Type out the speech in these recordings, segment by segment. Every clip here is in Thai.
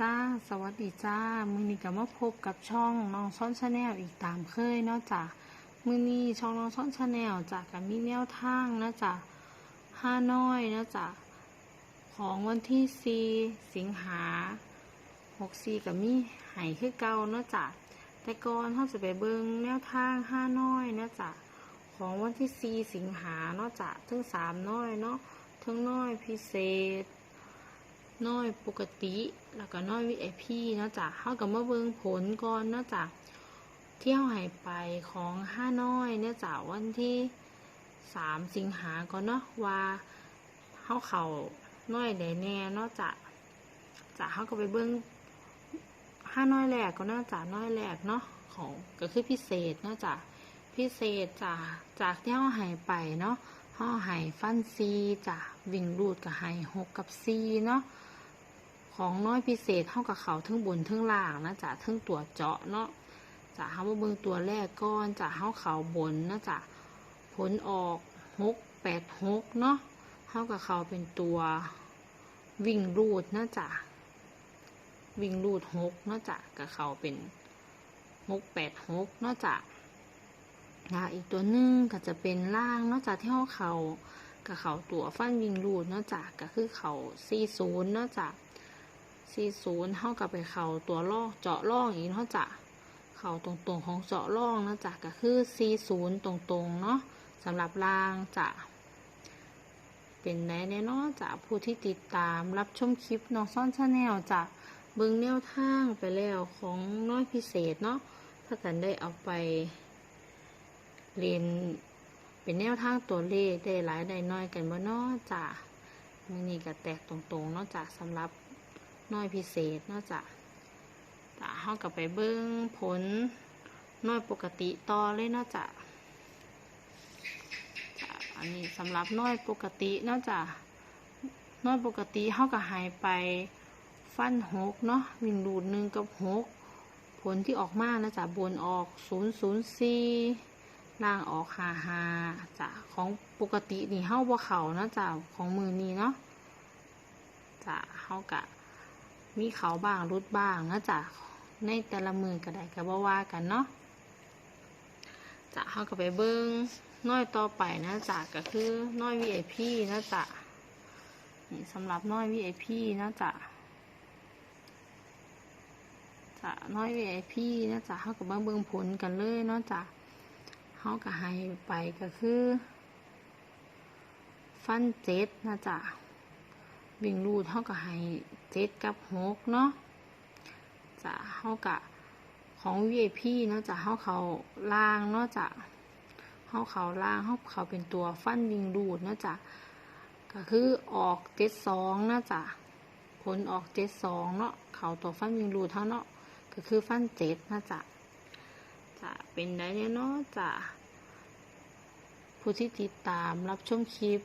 จ้า สวัสดีจ้า มือนี้ก็มาพบกับช่องน้องซ่อนชาแนลอีกตามเคยเนาะจ้ะมือนี้ช่องน้องซ่อนชาแนลจ้ะกับมีแนวทางนะจ้ะห้าน้อยนะจ้ะของวันที่สี่สิงหาหกสี่กับมีไห้คือเก่าเนาะจ้ะแต่ก่อนเขาจะไปเบิงแนวทางห้าน้อยนะจ้ะของวันที่สี่สิงหาเนาะจ้ะทั้งสามน้อยเนาะทั้งน้อยพิเศษ น้อยปกติ แล้วก็น้อย VIP เนาะจ้ะเฮาก็มาเบิ่งผลก่อนเนาะจ้ะที่เฮาให้ไปของห้าน้อยเนาะจ้ะวันที่สามสิงหาก่อนเนาะว่าเฮาเขาน้อยได้แน่เนาะจ้ะจ้ะเฮาก็ไปเบิ่งห้าน้อยแรกก็เนาะจ้ะน้อยแรกเนาะของก็คือพิเศษเนาะจ้ะพิเศษจ้ะจากที่เฮาให้ไปเนาะเฮาให้ฟันซีจ้ะวิ่งรูดก็ให้หกกับซีเนาะ ของน้อยพิเศษเท่ากับเขาทึ่งบนทึ่งล่างนะจ๊ะทึ่งตัวเจาะเนาะจะเฮามาเบิ่งตัวแรกก้อนจะเฮาเขาบนนะจ๊ะผลออกหกแปดหกเนาะเฮากับเขาเป็นตัววิ่งรูดนะจ๊ะวิ่งรูดหกเนาะจ๊ะกับเขาเป็นหกแปดหกเนาะจ๊ะนะอีกตัวหนึ่งก็จะเป็นล่างเนาะจ๊ะที่เฮาเขากับเขาตัวฟันวิ่งรูดเนาะจ๊ะก็คือเขาสี่ศูนย์เนาะจ๊ะ สี่ศูนย์เท่ากับไปเข่าตัวล่องเจาะล่องอีกเท่าจะเข่าตรงๆของเจาะล่องนะจ๊ะก็คือสี่ศูนย์ตรงๆเนาะสำหรับรางจะเป็นไหนแน่เนอนจะผู้ที่ติดตามรับชมคลิปน้องซ่อนชาแนลจะเบิ่งแนวทางไปแล้วของน้อยพิเศษเนาะถ้ากันได้เอาไป เรียนเป็นแนวทางตัวเลขได้หลายได้น้อยกันบ่เนาะจ้ะมือนี้ก็แตกตรงๆเนาะจ้ะสำหรับ น้อยพิเศษเนอกจากจ้ะเฮากับไปเบิ้งผลน้อยปกติต่อเลยเนอกจากจ้ะอันนี้สำหรับน้อยปกติเนอกจากน้อยปกติเฮากับหายไปฟันหกเนาะวิ่งดูดหนึ่งกับหกผลที่ออกมานะจ๊ะบนออกศูนย์ศูนย์สี่ล่างออกหาหาจ้ะของปกตินี่เฮาบ่เขานะจ๊ะของมือนี้เนาะจ้ะเฮากะ มีเขาบ้างรุดบ้างนะจ๊ะในแต่ละมือก็ได้ก็บ่ว่ากันเนาะจะเข้าก็ไปเบิ้งน้อยต่อไปนะจ๊ะก็คือน้อย VIP นะจ๊ะนี่สำหรับน้อย VIP นะจ๊ะจะน้อย VIP นะจ๊ะเข้าก็มาเบิ้งผลกันเลยเนาะจ๊ะเขาก็ให้ไปก็คือ ฟันเจ็ดนะจ๊ะวิ่งรูดเท่ากับให้ เจ็ดกับหกเนาะจะเท่ากับของ VIP เนาะจะเท่าเขาล่างเนาะจะเท่าเขาล่างเท่าเขาเป็นตัวฟันวิ่งรูดเนาะจะก็คือออกเจ็ดสองเนาะจะผลออกเจ็ดสองเนาะเขาตัวฟันวิ่งรูดเท่าเนาะก็คือฟันเจ็ดเนาะจะจะเป็นได้เนี่ยเนาะจะผู้ที่ติดตามรับชมคลิป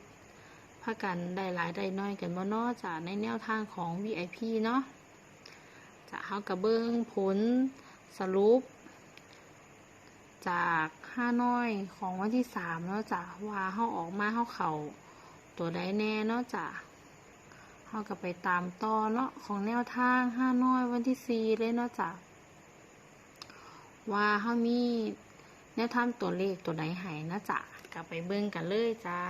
พากันได้หลายได้น้อยกันบ่เนาะจ้ะในแนวทางของ VIP เนาะจะเฮากระเบิ้งผลสรุป จากห้าน้อยของวันที่สามเนาะจ้ะว่าเฮาออกมาเฮาเข่าตัวใดแน่เนาะจ้ะเฮาก็ไปตามต่อเนาะของแนวทางห้าน้อยวันที่สี่เลยเนาะจ้ะว่าเฮามีแนวทางตัวเลขตัวใดให้นะจ้ะก็ไปเบิ่งกันเลยจ้า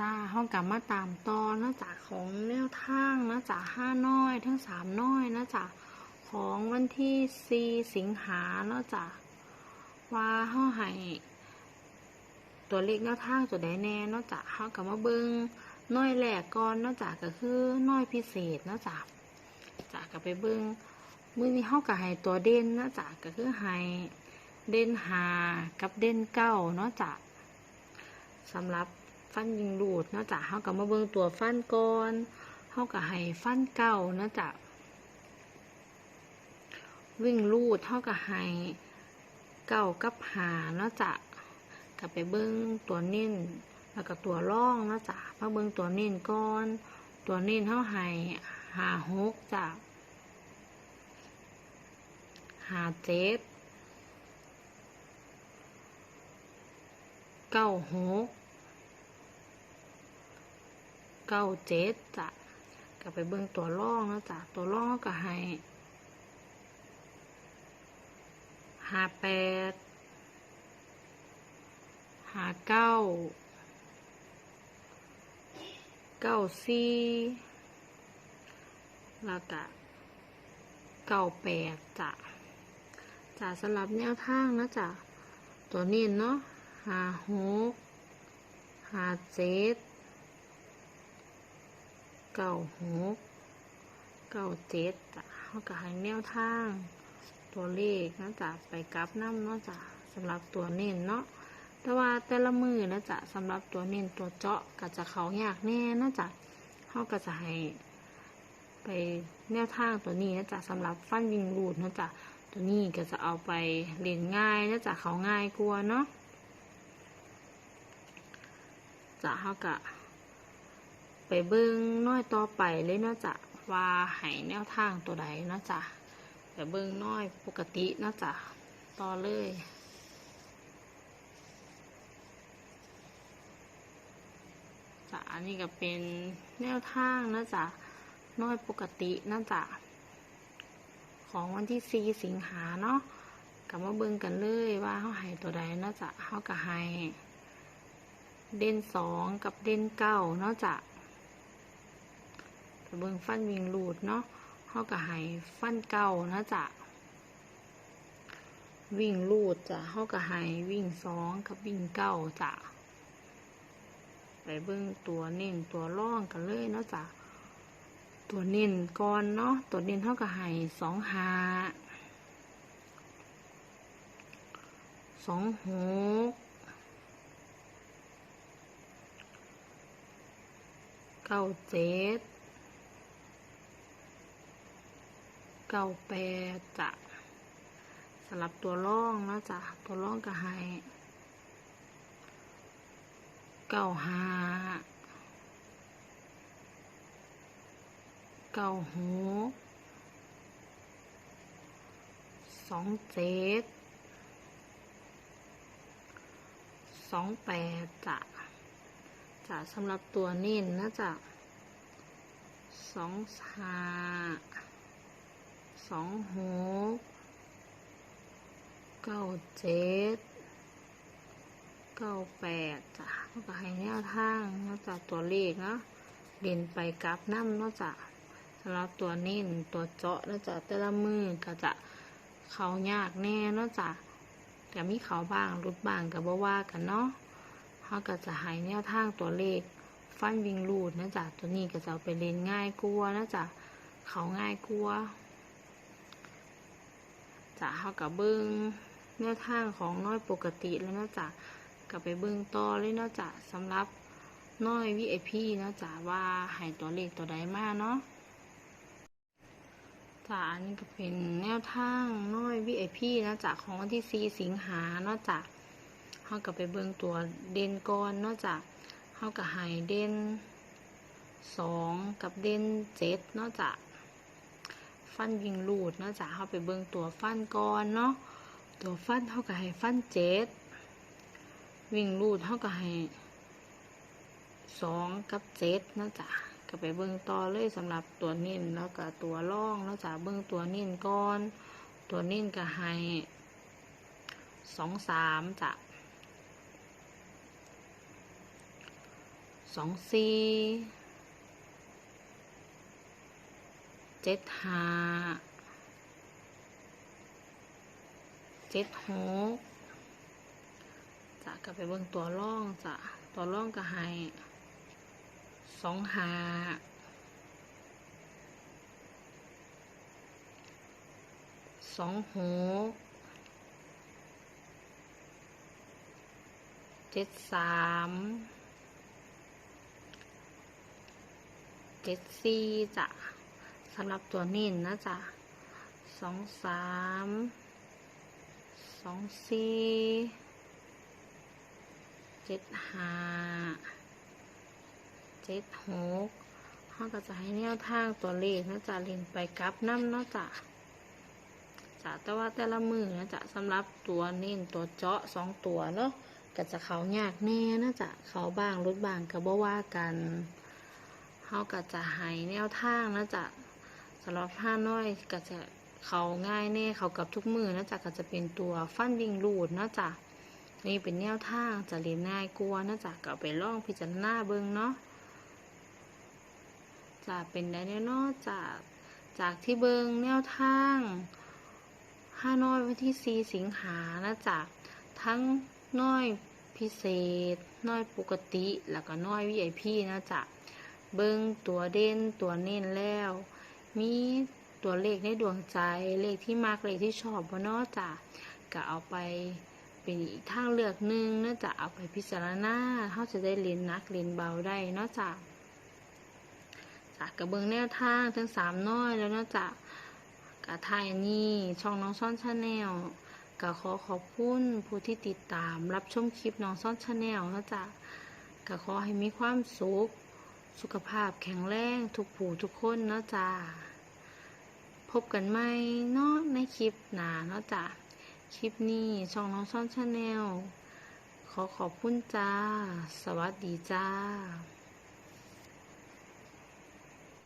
จ้าห้องกลับมาตามตอนนะจากของแนวทางนะจากห้าน้อยทั้งสามน้อยนะจากของวันที่สี่สิงหาเนาะจากว่าเฮาให้ตัวเลขแนวทางตัวใดแน่เนาะจากเฮากลับมาเบิงน้อยแรกก่อนเนาะจากก็คือน้อยพิเศษเนาะจากจากกับไปเบิงมือนี้เฮากับให้ตัวเด่นเนาะจากก็คือให้เด่นหากับเด่นเก้าเนาะจากสำหรับ ฟันยิงรูดเนาะจ้ะเขาก็มาเบิ่งตัวฟันก่อนเขาก็ให้ฟันเก่าเนาะจ้ะวิ่งรูดเขาก็ให้เก่ากับหาเนาะจ้ะก็ไปเบิ่งตัวเน้นแล้วก็ตัวร่องเนาะจ้ะมาเบิ่งตัวเน้นก่อน ตัวเน้นเขาให้หาหกจ้ะหาเจ็ดเก้าหก เก้าเจ็ดจ้ะก็ไปเบิ่งตัวร่องนะจ๊ะตัวร่องก็ให้ห้าแปดห้าเก้าเก้าสี่แล้วก็เก้าแปดจ้ะจ้ะสำหรับแนวทางนะจ๊ะตัวนี้เนาะห้าหกห้าเจ็ด เก้าหกเก้าเจ็ดจ้ะเขาก็ให้แนวทาง ตัวเลขนะจ๊ะไปกลับน้ำเนาะจ้ะสำหรับตัวเน้นเนาะแต่ว่าแต่ละมือนะจ๊ะสำหรับตัวเน้นตัวเจาะก็จะเขาอยากแน่นะจ๊ะเขาก็จะให้ไปแนวทางตัวนี้นะจ๊ะสำหรับฟันวิงรูดนะจ๊ะตัวนี้ก็จะเอาไปเรียนง่ายนะจ๊ะเขาง่ายกลัวเนาะจะเขาก็ ไปเบิ้งน้อยต่อไปเลยเนาะจ้ะว่าให้แนวทางตัวใดเนาะจ้ะไปเบิ้งน้อยปกติเนาะจ้ะต่อเลยจ้ะอันนี้ก็เป็นแนวทางเนาะจ้ะน้อยปกติเนาะจ้ะของวันที่ 4 สิงหาเนาะกลับมาเบิ่งกันเลยว่าเขาให้ตัวใดเนาะจ้ะเขาก็ให้เด่นสองกับเด่นเก้าเนาะจ้ะ เบิ่งฟันวิ่งรูดเนาะเขาก็ให้ฟันเก่านะจ๊ะวิ่งรูดจ้ะเขาก็ให้วิ่งสองกับวิ่งเก้าจ้ะไปเบิ่งตัวเน้นตัวร่องกันเลยเนาะจ้ะตัวเน้นก่อนเนาะตัวเน้นเขาก็ให้สองหาสองหกเก้าเจ็ด เก้าแปดจ้ะสลับตัวร่องนะจ๊ะตัวร่องก็ให้เก้าหาเก้าหกสองเจ็ดสองแปดจ้ะจ้ะสำหรับตัวเน้นนะจ๊ะสองหา สองหกเก้าเจ็ดเก้าแปดจ้ะแล้วก็ให้แนวทางนอกจากตัวเลขเนาะเด่นไปกราฟน้ำนอกจากสำหรับตัวเน้นตัวเจาะนอกจากแต่ละมือก็จะเขายากแน่นอกจากแต่มีเขาบ้างรุดบ้างกับว่าว่ากันเนาะเขาก็จะให้แนวทางตัวเลขฟันวิงรูดนะจ๊ะตัวนี้ก็จะเอาไปเล่นง่ายกลัวนะจ๊ะเขาง่ายกลัว จะเฮากับเบิ้งแนวทางของน้อยปกติแล้วนาะจ้ะกับไปเบิ้งต่อเลยนาะจ้ะสำหรับน้อย VIP เนาะจ้ะว่าให้ตัวเลขตัวใดมากเนาะจ้ะอันนี้ก็เป็นแนวทางน้อย VIP เนาะจ้ะของวันที่4สิงหาเนาะจ้ะเฮากับไปเบิ้งตัวเด่นก่อนเนาะจ้ะเฮากับให้เด่น2กับเด่น7เนาะจ้ะ ฟันยิงรูดเนาะจ้ะเข้าไปเบิ่งตัวฟันก่อนเนาะตัวฟันเท่ากับให้ฟันเจ็ดวิ่งรูดเท่ากับให้สองกับเจ็ดเนาะจ้ะก็ไปเบิ่งต่อเลยสำหรับตัวนิ่นแล้วก็ตัวล่องเนาะจ้ะเบิ่งตัวนิ่นก่อน ตัวนิ่นก็ให้สองสามจ้ะสองสี่ เจ็ดห้าเจ็ดหกจะกลับไปเบิ่งตัวร่องจะตัวร่องก็ให้สองห้าสองหกเจ็ดสามเจ็ดสี่จ้ะ สำหรับตัวนิ่นนะจ๊ะสองสามสองสี่เจ็ดห้าเจ็ดหกเขาก็จะให้แนวทางตัวเลขนะจ๊ะเล่นไปกลับน้ำนะจ๊ะจ้ะแต่ว่าแต่ละมือนะจ๊ะสำหรับตัวนิ่นตัวเจาะสองตัวเนาะก็จะเขายากแน่นะจ๊ะเขาบ้างลดบ้างก็บ่ว่ากันเเฮาก็จะให้แนวทางนะจ๊ะำหรับห้าน้อยก็จะเขาง่ายแน่เขากับทุกมือนะจ๊ะก็จะเป็นตัวฟันวิ่งลูดนะจ๊ะนี่เป็นแนวทางจะเรียนง่ายกลัวนะจ๊ะก็เอาไปลองพิจารณาเบิ่งเนาะจะเป็นได้แน่เนอนจากจากที่เบิงแนวทางห้าน้อยวันที่4สิงหานะจ๊ะทั้งน้อยพิเศษ น้อยปกติ แล้วก็น้อย VIP นะจ๊ะเบิ่งตัวเด่นตัวเน้นแล้ว มีตัวเลขในดวงใจเลขที่มักเลขที่ชอบบ่เนาะจ้ะก็เอาไปเป็นอีกทางเลือกหนึ่งเนาะจ้ะเอาไปพิจารณาเฮาจะได้เรียนนักเรียนเบาได้เนาะจ้ะจ้ะก็เบิ่งแนวทางทั้งสามน้อยแล้วเนาะจ้ะกะทายนนี้ช่องน้องซ่อนชาแนลก็ขอขอบคุณผู้ที่ติดตามรับชมคลิปน้องซ่อนชาแนลนะจ้ะก็ขอให้มีความสุข สุขภาพแข็งแรงทุกผู้ทุกคนเนาะจ้า พบกันใหม่เนาะในคลิปหนาเนาะจ้าคลิปนี้ช่องน้องซ่อนชาแนลขอขอบคุณจ้า สวัสดีจ้า